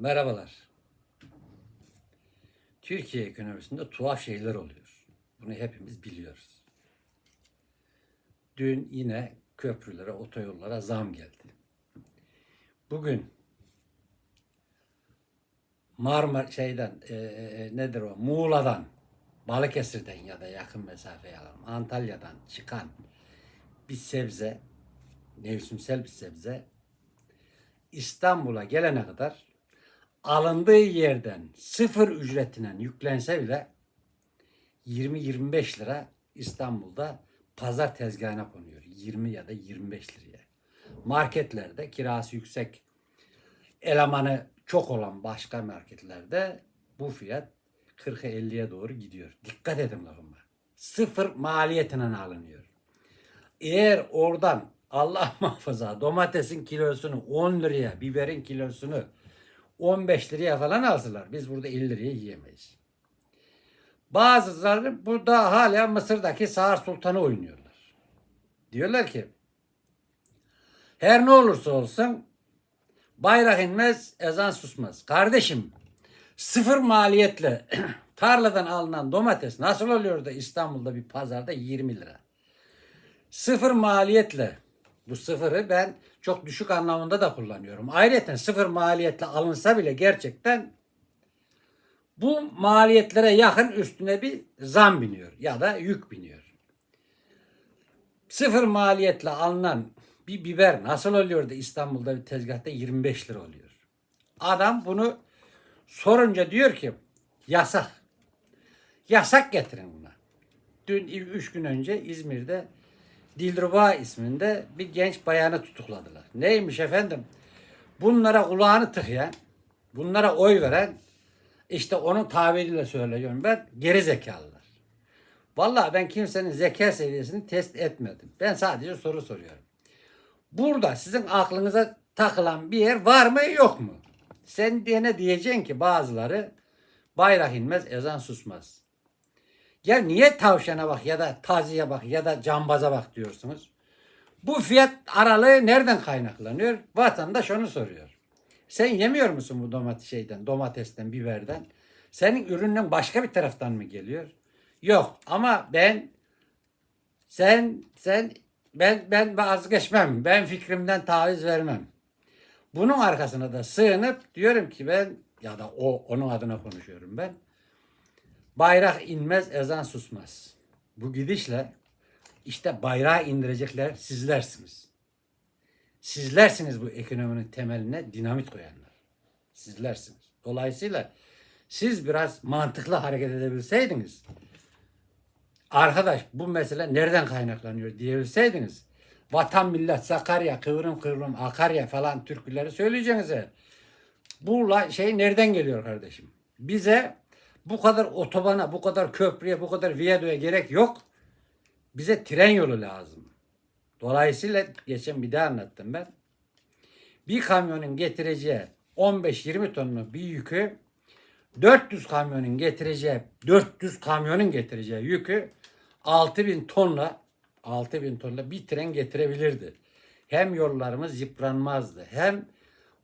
Merhabalar. Türkiye ekonomisinde tuhaf şeyler oluyor. Bunu hepimiz biliyoruz. Dün yine köprülere, otoyollara zam geldi. Bugün Marmar şeyden e, e, nedir o? Muğla'dan, Balıkesir'den ya da yakın mesafeye alalım. Antalya'dan çıkan bir sebze, mevsimsel bir sebze İstanbul'a gelene kadar alındığı yerden sıfır ücretine yüklense bile 20-25 lira İstanbul'da pazar tezgahına konuyor. 20 ya da 25 liraya. Marketlerde kirası yüksek elemanı çok olan başka marketlerde bu fiyat 40'a 50'ye doğru gidiyor. Dikkat edin lafıma. Sıfır maliyetine alınıyor. Eğer oradan Allah muhafaza domatesin kilosunu 10 liraya, biberin kilosunu 15 liraya falan alsalar biz burada 50 liraya yiyemeyiz. Bazıları burada hala Mısır'daki Sağır Sultan'ı oynuyorlar. Diyorlar ki her ne olursa olsun bayrak inmez, ezan susmaz. Kardeşim sıfır maliyetle tarladan alınan domates nasıl oluyor da İstanbul'da bir pazarda 20 lira? Sıfır maliyetle bu sıfırı ben çok düşük anlamında da kullanıyorum. Ayrıca sıfır maliyetle alınsa bile gerçekten bu maliyetlere yakın üstüne bir zam biniyor ya da yük biniyor. Sıfır maliyetle alınan bir biber nasıl oluyor da İstanbul'da bir tezgahta 25 lira oluyor. Adam bunu sorunca diyor ki yasak. Yasak getirin buna. Dün üç gün önce İzmir'de Dilruba isminde bir genç bayanı tutukladılar. Neymiş efendim? Bunlara kulağını tıkayan, bunlara oy veren, işte onun tabiriyle söylüyorum ben, geri zekalılar. Vallahi ben kimsenin zeka seviyesini test etmedim. Ben sadece soru soruyorum. Burada sizin aklınıza takılan bir yer var mı yok mu? Sen diyene diyeceksin ki bazıları bayrak inmez ezan susmaz. Ya niye tavşana bak ya da taziye bak ya da cambaza bak diyorsunuz? Bu fiyat aralığı nereden kaynaklanıyor? Vatandaş onu soruyor. Sen yemiyor musun bu domates şeyden, domatesten, biberden? Senin ürünün başka bir taraftan mı geliyor? Yok ama ben sen sen ben ben vazgeçmem. Ben fikrimden taviz vermem. Bunun arkasına da sığınıp diyorum ki ben ya da o onun adına konuşuyorum ben. Bayrak inmez, ezan susmaz. Bu gidişle işte bayrağı indirecekler sizlersiniz. Sizlersiniz bu ekonominin temeline dinamit koyanlar. Sizlersiniz. Dolayısıyla siz biraz mantıklı hareket edebilseydiniz, arkadaş bu mesele nereden kaynaklanıyor diyebilseydiniz, vatan millet Sakarya, kıvrım kıvrım Akarya falan türküleri söyleyeceğinize, bu şey nereden geliyor kardeşim? Bize bu kadar otobana, bu kadar köprüye, bu kadar viyaduya gerek yok. Bize tren yolu lazım. Dolayısıyla geçen bir daha anlattım ben. Bir kamyonun getireceği 15-20 tonluk bir yükü 400 kamyonun getireceği 400 kamyonun getireceği yükü 6000 tonla 6000 tonla bir tren getirebilirdi. Hem yollarımız yıpranmazdı. Hem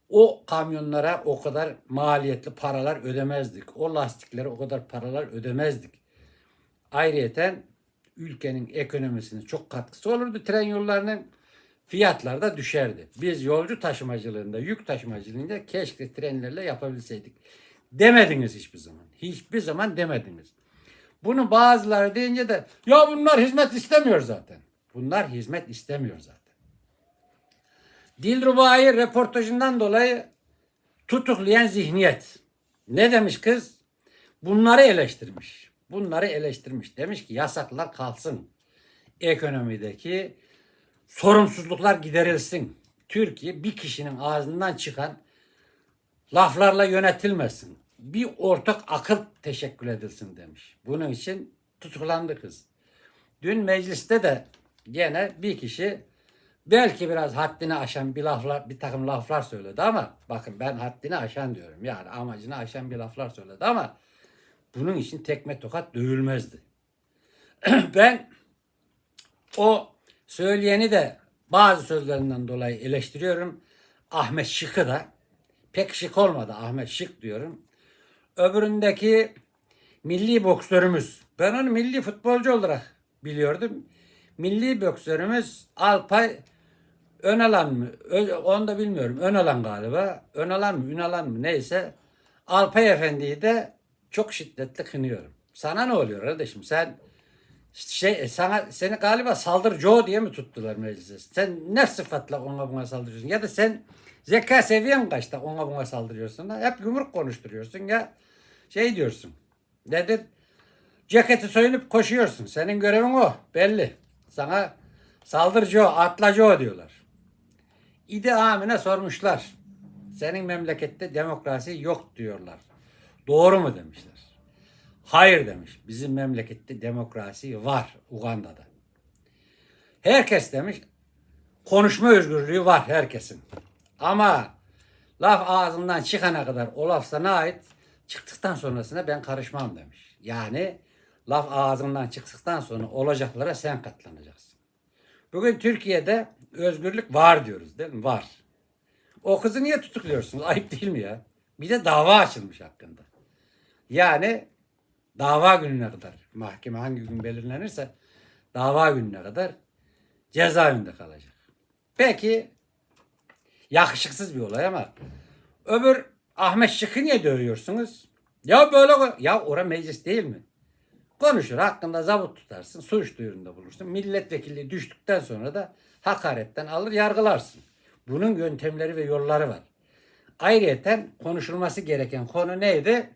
o kamyonlara o kadar maliyetli paralar ödemezdik. O lastiklere o kadar paralar ödemezdik. Ayrıyeten ülkenin ekonomisine çok katkısı olurdu. Tren yollarının fiyatları da düşerdi. Biz yolcu taşımacılığında, yük taşımacılığında keşke trenlerle yapabilseydik. Demediniz hiçbir zaman. Hiçbir zaman demediniz. Bunu bazıları deyince de ya bunlar hizmet istemiyor zaten. Bunlar hizmet istemiyor zaten. Dilruba'yı reportajından dolayı tutuklayan zihniyet. Ne demiş kız? Bunları eleştirmiş. Bunları eleştirmiş. Demiş ki yasaklar kalsın. Ekonomideki sorumsuzluklar giderilsin. Türkiye bir kişinin ağzından çıkan laflarla yönetilmesin. Bir ortak akıl teşekkür edilsin demiş. Bunun için tutuklandı kız. Dün mecliste de gene bir kişi belki biraz haddini aşan bir laflar, bir takım laflar söyledi ama bakın ben haddini aşan diyorum. Yani amacını aşan bir laflar söyledi ama bunun için tekme tokat dövülmezdi. ben o söyleyeni de bazı sözlerinden dolayı eleştiriyorum. Ahmet Şık'ı da pek şık olmadı Ahmet şık diyorum. Öbüründeki milli boksörümüz. Ben onu milli futbolcu olarak biliyordum. Milli boksörümüz Alpay Önalan mı? Ö- onu da bilmiyorum. Önalan galiba. Önalan mı? Ünalan mı? Neyse. Alpay Efendi'yi de çok şiddetle kınıyorum. Sana ne oluyor kardeşim? Sen şey sana seni galiba saldır Joe diye mi tuttular meclise? Sen ne sıfatla ona buna saldırıyorsun? Ya da sen zeka seviyen kaçta ona buna saldırıyorsun? da? Hep yumruk konuşturuyorsun ya şey diyorsun. Nedir? Ceketi soyunup koşuyorsun. Senin görevin o. Belli. Sana saldır Joe, atla Joe diyorlar. İdi Amin'e sormuşlar. Senin memlekette demokrasi yok diyorlar. Doğru mu demişler. Hayır demiş. Bizim memlekette demokrasi var Uganda'da. Herkes demiş konuşma özgürlüğü var herkesin. Ama laf ağzından çıkana kadar o laf sana ait. Çıktıktan sonrasına ben karışmam demiş. Yani laf ağzından çıktıktan sonra olacaklara sen katlanacaksın. Bugün Türkiye'de özgürlük var diyoruz değil mi? Var. O kızı niye tutukluyorsunuz? Ayıp değil mi ya? Bir de dava açılmış hakkında. Yani dava gününe kadar mahkeme hangi gün belirlenirse dava gününe kadar cezaevinde kalacak. Peki yakışıksız bir olay ama öbür Ahmet Şık'ı niye dövüyorsunuz? Ya böyle ya ora meclis değil mi? Konuşur hakkında zabıt tutarsın suç duyurunda bulursun. Milletvekilliği düştükten sonra da hakaretten alır yargılarsın. Bunun yöntemleri ve yolları var. Ayrıyeten konuşulması gereken konu neydi?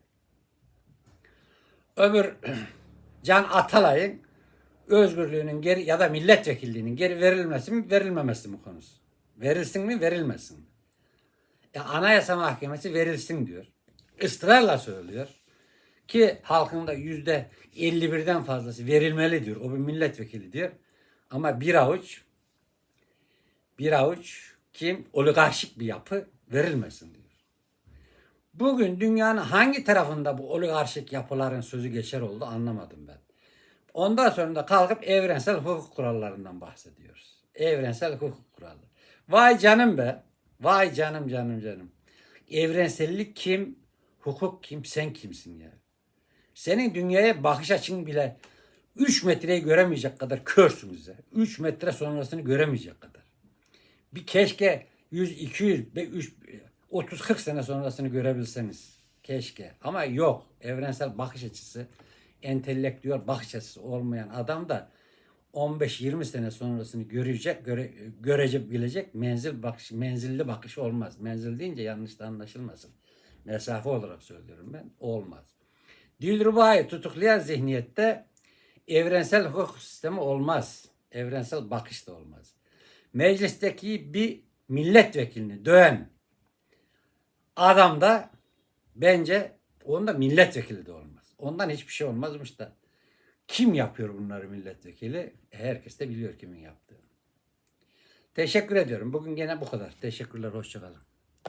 öbür Can Atalay'ın özgürlüğünün geri ya da milletvekilliğinin geri verilmesi mi verilmemesi mi konusu. Verilsin mi verilmesin mi? Ya Anayasa Mahkemesi verilsin diyor. Israrla söylüyor. Ki halkın da yüzde 51'den fazlası verilmeli diyor. O bir milletvekili diyor. Ama bir avuç bir avuç kim oligarşik bir yapı verilmesin diyor. Bugün dünyanın hangi tarafında bu oligarşik yapıların sözü geçer oldu anlamadım ben. Ondan sonra da kalkıp evrensel hukuk kurallarından bahsediyoruz. Evrensel hukuk kuralları. Vay canım be. Vay canım canım canım. Evrensellik kim? Hukuk kim? Sen kimsin ya? Senin dünyaya bakış açın bile 3 metreyi göremeyecek kadar körsünüz ya. 3 metre sonrasını göremeyecek kadar. Bir keşke 100, 200, 3, 30, 40 sene sonrasını görebilseniz. Keşke. Ama yok. Evrensel bakış açısı, entelektüel bakış açısı olmayan adam da 15-20 sene sonrasını görecek, göre, görecek, bilecek menzil bakış, menzilli bakış olmaz. Menzil deyince yanlış da anlaşılmasın. Mesafe olarak söylüyorum ben. Olmaz. Dilruba'yı tutuklayan zihniyette evrensel hukuk sistemi olmaz. Evrensel bakış da olmaz. Meclisteki bir milletvekilini döven adam da bence onda milletvekili de olmaz. Ondan hiçbir şey olmazmış da. Kim yapıyor bunları milletvekili? Herkes de biliyor kimin yaptığını. Teşekkür ediyorum. Bugün gene bu kadar. Teşekkürler. Hoşçakalın.